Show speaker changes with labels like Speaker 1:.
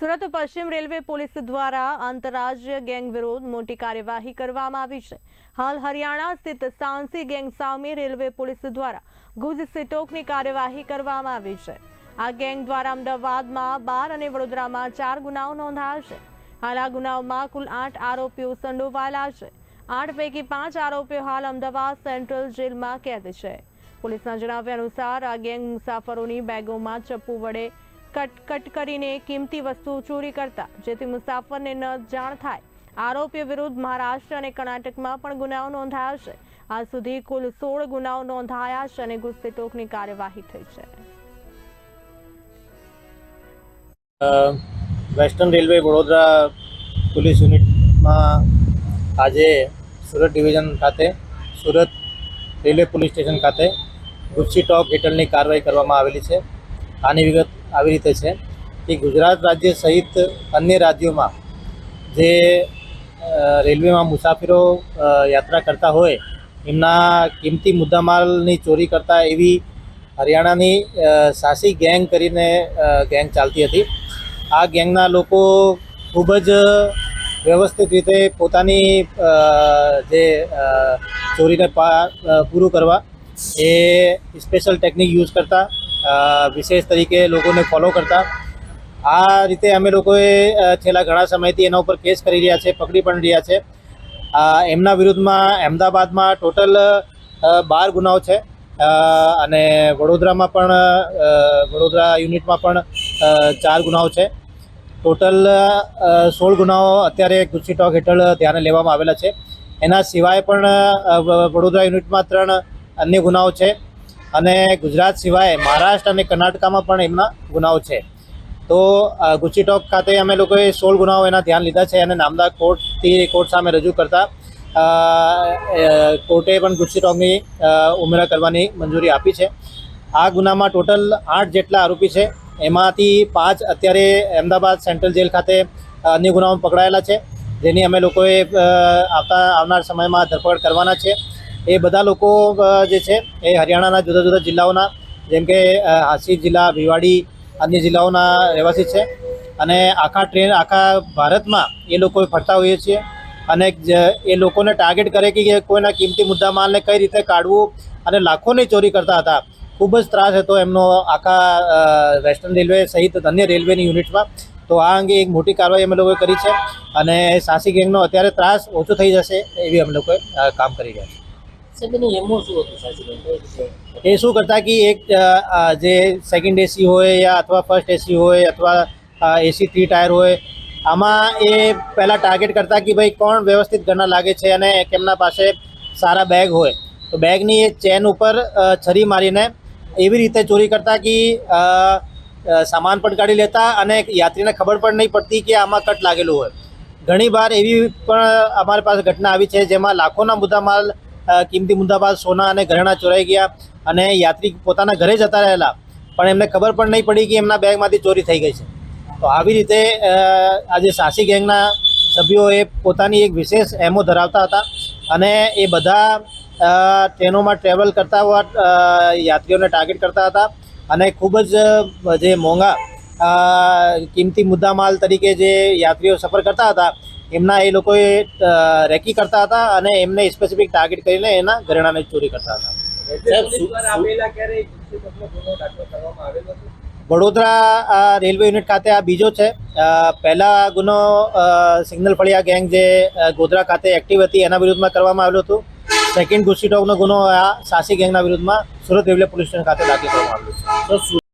Speaker 1: સુરત પશ્ચિમ railway police દ્વારા આંતરરાજ્ય ગેંગ વિરોધ મોટી કાર્યવાહી કરવામાં આવી છે. હાલ હરિયાણા સ્થિત સાંસી ગેંગ સામે રેલવે પોલીસ દ્વારા ગુજ સિટોકની કાર્યવાહી કરવામાં આવી છે. આ ગેંગ દ્વારા અમદાવાદમાં બાર અને વડોદરામાં ચાર ગુનાઓ નોંધાયા છે. હાલ આ ગુનાઓમાં કુલ આઠ આરોપીઓ સંડોવાયેલા છે. આઠ પૈકી પાંચ આરોપીઓ હાલ અમદાવાદ સેન્ટ્રલ જેલમાં કેદ છે. પોલીસના જણાવ્યા અનુસાર આ ગેંગ મુસાફરોની બેગોમાં ચપ્પુ વડે કટ કટ કરીને કિંમતી વસ્તુ ચોરી કરતા, જેથી મુસાફરને ન જાણ થાય. આરોપી વિરુદ્ધ મહારાષ્ટ્ર અને કર્ણાટકમાં પણ ગુનાઓ નોંધાયા છે. આજ સુધી કુલ સોળ ગુનાઓ નોંધાયા છે અને ગુસ્સેટોકની કાર્યવાહી થઈ છે.
Speaker 2: વેસ્ટર્ન રેલવે વડોદરા પોલીસ યુનિટમાં આજે સુરત ડિવિઝન ખાતે, સુરત રેલવે પોલીસ સ્ટેશન ખાતે ગુસ્સી ટોક હેઠળની કાર્યવાહી કરવામાં આવેલી છે. આની વિગત આવી રીતે છે કે ગુજરાત રાજ્ય સહિત અન્ય રાજ્યોમાં જે રેલવેમાં મુસાફરો યાત્રા કરતા હોય, એમના કિંમતી મુદ્દામાલની ચોરી કરતા એવી હરિયાણાની સાસી ગેંગ કરીને ગેંગ ચાલતી હતી. આ ગેંગના લોકો ખૂબ જ વ્યવસ્થિત રીતે પોતાની જે ચોરીને પૂરું કરવા એ સ્પેશિયલ ટેકનિક યુઝ કરતા વિશેષ તરીકે લોકોને ફોલો કરતા. આ રીતે અમે લોકોએ છેલ્લા ઘણા સમયથી એના ઉપર કેસ કરી રહ્યા છે, પકડી પણ રહ્યા છે. એમના વિરુદ્ધમાં અમદાવાદમાં ટોટલ બાર ગુનાઓ છે. અને વડોદરામાં પણ વડોદરા યુનિટમાં પણ ચાર ગુનાઓ છે. ટોટલ સોળ ગુનાઓ અત્યારે ગુસ્સી ટોક હેઠળ ધ્યાને લેવામાં આવેલા છે. એના સિવાય પણ વડોદરા યુનિટમાં ત્રણ અન્ય ગુનાઓ છે. અને ગુજરાત સિવાય મહારાષ્ટ્ર અને કર્ણાટકામાં પણ એમના ગુનાઓ છે. તો ગુચીટોક ખાતે અમે લોકોએ સોળ ગુનાઓ એના ધ્યાન લીધા છે અને નામદાર કોર્ટથી કોર્ટ સામે રજૂ કરતા કોર્ટે પણ ગુસ્સી ટોકની ઉમેરા કરવાની મંજૂરી આપી છે. આ ગુનામાં ટોટલ આઠ જેટલા આરોપી છે. એમાંથી પાંચ અત્યારે અમદાવાદ સેન્ટ્રલ જેલ ખાતે અન્ય ગુનાઓમાં પકડાયેલા છે. જેની અમે લોકોએ આવતા, આવનાર સમયમાં ધરપકડ કરવાના છે. એ બધા લોકો જે છે, એ હરિયાણાના જુદા જુદા જિલ્લાઓના, જેમ કે હાસી જિલ્લા, ભીવાડી, અન્ય જિલ્લાઓના રહેવાસી છે. અને આખા ટ્રેન, આખા ભારતમાં એ લોકો ફરતા હોઈએ છીએ. અને એ લોકોને ટાર્ગેટ કરે કે કોઈના કિંમતી મુદ્દા માલને કઈ રીતે કાઢવું અને લાખોની ચોરી કરતા હતા. ખૂબ જ ત્રાસ હતો એમનો આખા વેસ્ટર્ન રેલવે સહિત અન્ય રેલવેની યુનિટમાં. તો આ અંગે એક મોટી કાર્યવાહી અમે લોકોએ કરી છે. અને સાસી ગેંગનો અત્યારે ત્રાસ ઓછો થઈ જશે એવી અમે લોકોએ કામ કરી રહ્યા છે એ શું કરતા કે એક જે સેકન્ડ એસી હોય યા અથવા ફર્સ્ટ એસી હોય અથવા એસી થ્રી ટાયર હોય આમાં એ પહેલાં ટાર્ગેટ કરતા કે ભાઈ કોણ વ્યવસ્થિત ઘરના લાગે છે અને કેમના પાસે સારા બેગ હોય. તો બેગની એ ચેન ઉપર છરી મારીને એવી રીતે ચોરી કરતા કે સામાન પણ કાઢી લેતા અને યાત્રીને ખબર પણ નહીં પડતી કે આમાં કટ લાગેલું હોય. ઘણી વાર એવી પણ અમારી પાસે ઘટના આવી છે જેમાં લાખોના મુદ્દામાલ અ, કિંમતી મુદ્દામાલ સોના અને ઘરેણા ચોરાઈ ગયા અને યાત્રી પોતાના ઘરે જતા રહેલા. પણ એમને ખબર પણ નહીં પડી કે એમના બેગમાંથી ચોરી થઈ ગઈ છે. તો આવી રીતે આજે સાસી ગેંગના સભ્યો એ પોતાની એક વિશેષ એમો ધરાવતા હતા અને એ બધા ટ્રેનોમાં ટ્રેવલ કરતા હોવા યાત્રીઓને ટાર્ગેટ કરતા હતા અને ખૂબ જ જે મોંઘા કિંમતી કિંમતી મુદ્દામાલ તરીકે જે યાત્રીઓ સફર કરતા હતા એમના એ લોકોએ રેકી કરતા હતા અને એમને સ્પેસિફિક ટાર્ગેટ કરીને એના ઘરેણાને ચોરી કરતા હતા. વડોદરા રેલવે યુનિટ ખાતે આ બીજો છે. પહેલા ગુનો અ, સિગ્નલ ફળિયા ગેંગ જે ગોધરા ખાતે એક્ટિવ હતી એના વિરુદ્ધમાં કરવામાં આવેલું હતું. સેકન્ડ ગુસ્સી ટોકનો ગુનો આ સાસી ગેંગના વિરુદ્ધમાં સુરત રેલવે પોલીસ સ્ટેશન ખાતે દાખલ કરવામાં આવ્યો છે.